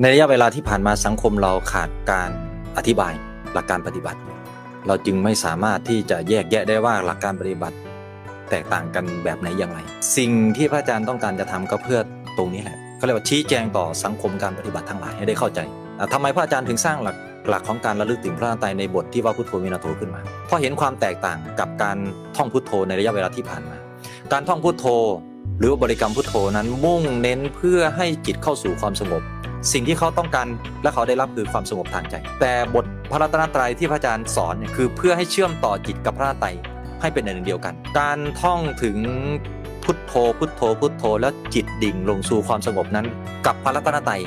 ในระยะเวลาที่ผ่านมาสังคมเราขาดการอธิบายหลักการปฏิบัติ เราจึงไม่สามารถที่จะแยกแยะได้ว่าหลักการปฏิบัติ แตกต่างกันแบบไหนอย่างไร สิ่งที่พระอาจารย์ต้องการจะทำก็เพื่อตรงนี้แหละเขาเรียกว่าชี้แจงต่อสังคมการปฏิบัติทั้งหลายให้ได้เข้าใจอะทำไมพระอาจารย์ถึงสร้างหลักหลักของการระลึกถึงพระนาตรัยในบทที่ว่าพุทโธวินาโถขึ้นมา เพราะเห็นความแตกต่างกับการท่องพุทโธในระยะเวลาที่ผ่านมา การท่องพุทโธ หรือว่าบริกรรมพุทโธนั้นมุ่งเน้นเพื่อให้จิตเข้าสู่ความสงบ สิ่งที่เขาต้องการและเขาได้รับคือความสงบทางใจ แต่บทพระรัตนตรัยที่พระอาจารย์สอนเนี่ยคือเพื่อให้เชื่อมต่อจิตกับพระนาตรให้เป็นอันหนึ่งเดียวกัน การท่องถึงพุทโธพุทโธพุทโธ แล้วจิตดิ่งลงสู่ความสงบนั้น กับพระรัตนตรัย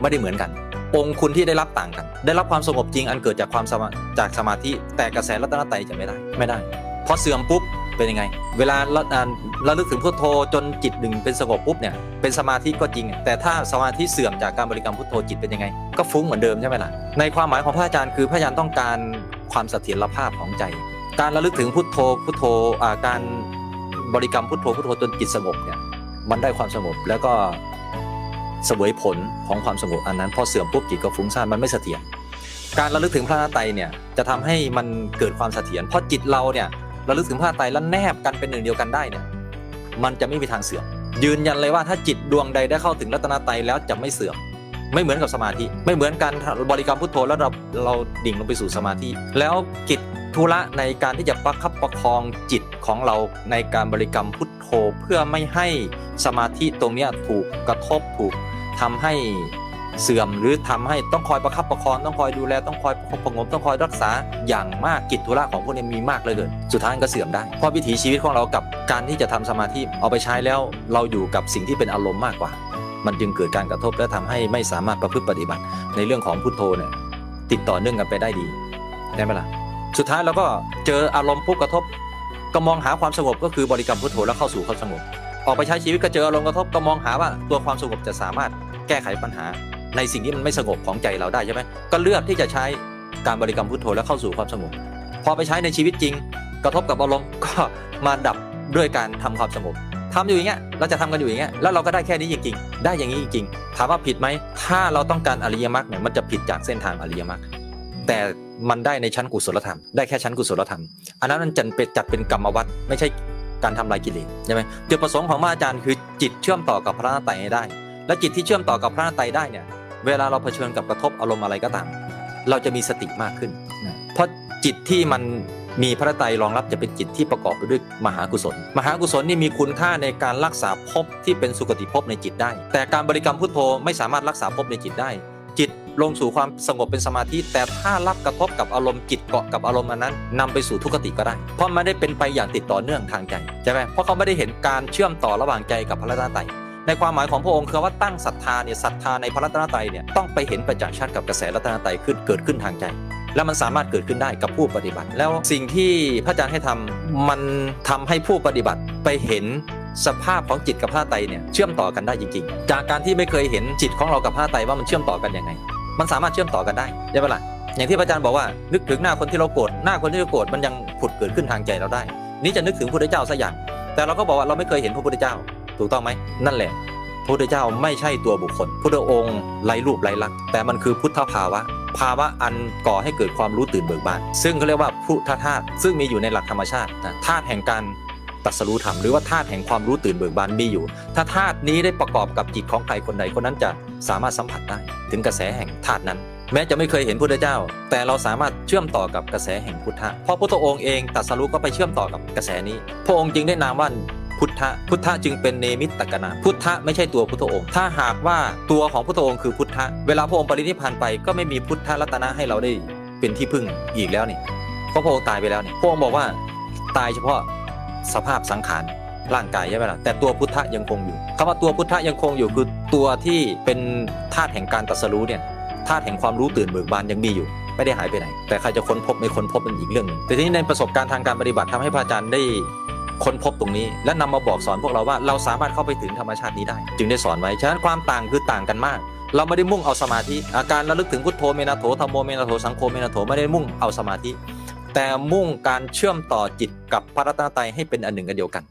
ไม่ได้เหมือนกัน องค์คุณที่ได้รับต่างกัน ได้รับความสงบจริงอันเกิดจากความสมาจากสมาธิแต่กระแสรัตนตรัยจะไม่ได้ไม่ได้พอเสื่อมปุ๊บ เป็นยังไง เวลาเราเราลึกถึงพุทโธจนจิตหนึ่งเป็นสงบปุ๊บเนี่ยเป็นสมาธิก็จริง แต่ถ้าสมาธิเสื่อมจากการบริกรรมพุทโธจิตเป็นยังไง ก็ฟุ้งเหมือนเดิมใช่ไหมล่ะในความหมายของพระอาจารย์คือพระอาจารย์ต้องการความเสถียรภาพของใจ การระลึกถึงพุทโธพุทโธการบริกรรมพุทโธพุทโธจนจิตสงบเนี่ยมันได้ความสงบแล้วก็เสวยผลของความสงบอันนั้นพอเสื่อมปุ๊บจิตก็ฟุ้งซ่านมันไม่เสถียรการระลึกถึงพระนาไตรัยเนี่ยจะทำให้มันเกิดความเสถียรเพราะจิตเราเนี่ย ระลึกถึงพระนาไตรแล้วแนบกันเป็นหนึ่งเดียวกันได้เนี่ยมันจะไม่มีทางเสื่อมยืนยันเลยว่าถ้าจิตดวงใดได้เข้าถึงรัตนตรแล้วจะไม่เสื่อมไม่เหมือนกับสมาธิ ไม่เหมือนการบริกรรมพุทโธแล้วเราเราดิ่งลงไปสู่สมาธิ แล้วกิจธุระในการที่จะประคับประคองจิตของเราในการบริกรรมพุทโธเพื่อไม่ให้สมาธิตรงเนี้ยถูกกระทบถูกทำให้ เสื่อมหรือทำให้ต้องคอยประคับประคองต้องคอยดูแลต้องคอยประคบประงมต้องคอยรักษาอย่างมากกิจธุระของพวกนี้มีมากเลยเกินสุดท้ายก็เสื่อมได้เพราะวิถีชีวิตของเรากับการที่จะทำสมาธิเอาไปใช้แล้วเราอยู่กับสิ่งที่เป็นอารมณ์มากกว่า มันจึงเกิดการกระทบและทำให้ไม่สามารถประพฤติปฏิบัติ ในเรื่องของพุทโธเนี่ยติดต่อเนื่องกันไปได้ดีได้ไหมล่ะสุดท้ายเราก็เจออารมณ์ปุ๊บกระทบ ก็มองหาความสงบก็คือบริกรรมพุทโธแล้วเข้าสู่ความสงบ ออกไปใช้ชีวิตก็เจออารมณ์กระทบก็มองหาว่าตัวความสงบจะสามารถแก้ไขปัญหา ในสิ่งที่มันไม่สงบของใจเราได้ใช่ไหมก็เลือกที่จะใช้การบริกรรมพุทโธแล้วเข้าสู่ความสงบพอไปใช้ในชีวิตจริง กระทบกับอารมณ์ก็มาดับด้วยการทำความสงบทำอยู่อย่างเงี้ยเราจะทำกันอยู่อย่างเงี้ยแล้วเราก็ได้แค่นี้จริงๆ ได้อย่างนี้จริงๆถามว่าผิดไหมถ้าเราต้องการอริยมรรคเนี่ยมันจะผิดจากเส้นทางอริยมรรคแต่มันได้ในชั้นกุศลธรรมได้แค่ชั้นกุศลธรรม อันนั้นมันจัดเป็นจัดเป็นกรรมวัฏไม่ใช่การทำลายกิเลสใช่ไหมจุดประสงค์ของพระอาจารย์คือจิตเชื่อมต่อกับพระนาไตรัยให้ได้ และจิตที่เชื่อมต่อกับพระนาไตรัยได้เนี่ย เวลาเราเผชิญกับกระทบอารมณ์อะไรก็ตาม เราจะมีสติมากขึ้นนะเพราะจิตที่มันมีพระไตรรองรับจะเป็นจิตที่ประกอบไปด้วยมหากุศล มหากุศลนี่มีคุณค่าในการรักษาภพที่เป็นสุคติภพในจิตได้ แต่การบริกรรมพุทโธไม่สามารถรักษาภพในจิตได้ จิตลงสู่ความสงบเป็นสมาธิแต่ถ้ารับกระทบกับอารมณ์จิตเกาะกับอารมณ์อันนั้นนำไปสู่ทุกขติก็ได้ เพราะมันได้เป็นไปอย่างติดต่อเนื่องทางใจใช่ไหมเพราะเขาไม่ได้เห็นการเชื่อมต่อระหว่างใจกับพระรัตนตรัย ในความหมายของพระองค์คือว่าตั้งศรัทธาเนี่ยศรัทธาในพระรัตนตรัยเนี่ยต้องไปเห็นประจักษ์ชัดกับกระแสรัตนตรัยขึ้นเกิดขึ้นทางใจ แล้วมันสามารถเกิดขึ้นได้กับผู้ปฏิบัติ แล้วสิ่งที่พระอาจารย์ให้ทำมันทำให้ผู้ปฏิบัติไปเห็นสภาพของจิตกับพระไตเนี่ยเชื่อมต่อกันได้จริง ๆ จากการที่ไม่เคยเห็นจิตของเรากับพระไตว่ามันเชื่อมต่อกันยังไง มันสามารถเชื่อมต่อกันได้ใช่ไหมล่ะอย่างที่พระอาจารย์บอกว่านึกถึงหน้าคนที่เราโกรธหน้าคนที่เราโกรธมันยังผุดเกิดขึ้นทางใจเราได้ นี่จะนึกถึงพระพุทธเจ้าสักอย่าง แต่เราก็บอกว่าเราไม่เคยเห็นพระพุทธเจ้า ถูกต้องไหมนั่นแหละพระพุทธเจ้าไม่ใช่ตัวบุคคลพุทธองค์ไร้รูปไร้ลักษณ์แต่มันคือพุทธภาวะ ภาวะอันก่อให้เกิดความรู้ตื่นเบิกบาน ซึ่งเขาเรียกว่าพุทธธาตุซึ่งมีอยู่ในหลักธรรมชาตินะธาตุแห่งการตัสรู้ธรรมหรือว่าธาตุแห่งความรู้ตื่นเบิกบานมีอยู่ ถ้าธาตุนี้ได้ประกอบกับจิตของใครคนใดคนนั้นจะสามารถสัมผัสได้ ถึงกระแสแห่งธาตุนั้น แม้จะไม่เคยเห็นพุทธเจ้า แต่เราสามารถเชื่อมต่อกับกระแสแห่งพุทธะเพราะพุทธองค์เองตัสรู้ก็ไปเชื่อมต่อกับกระแสนี้ พระองค์จึงได้นามว่า พุทธะพุทธะจึงเป็นเนมิตตกนามพุทธะไม่ใช่ตัวพุทธองค์ ถ้าหากว่าตัวของพุทธองค์คือพุทธะเวลาพระองค์ปรินิพพานไปก็ไม่มีพุทธรัตนะให้เราได้เป็นที่พึ่งอีกแล้วนี่เพราะพระองค์ตายไปแล้วนี่พระองค์บอกว่าตายเฉพาะสภาพสังขารร่างกายใช่ไหมล่ะแต่ตัวพุทธะยังคงอยู่คำว่าตัวพุทธะยังคงอยู่คือตัวที่เป็นธาตุแห่งการตรัสรู้เนี่ยธาตุแห่งความรู้ตื่นเบิกบานยังมีอยู่ ไม่ได้หายไปไหน แต่ใครจะค้นพบไม่ค้นพบเป็นอีกเรื่องหนึงแต่ทีนี้ในประสบการณ์ทางการปฏิบัติทำให้พระอาจารย์ได้ ค้นพบตรงนี้ และนำมาบอกสอนพวกเราว่าเราสามารถเข้าไปถึงธรรมชาตินี้ได้ จึงได้สอนไว้ ฉะนั้นความต่างคือต่างกันมาก เราไม่ได้มุ่งเอาสมาธิอาการระลึกถึงพุทโธเมนาโถธรรมโมเมนาโถสังโฆเมนาโถไม่ได้มุ่งเอาสมาธิ แต่มุ่งการเชื่อมต่อจิตกับพระรัตนตรัยให้เป็นอันหนึ่งอันเดียวกัน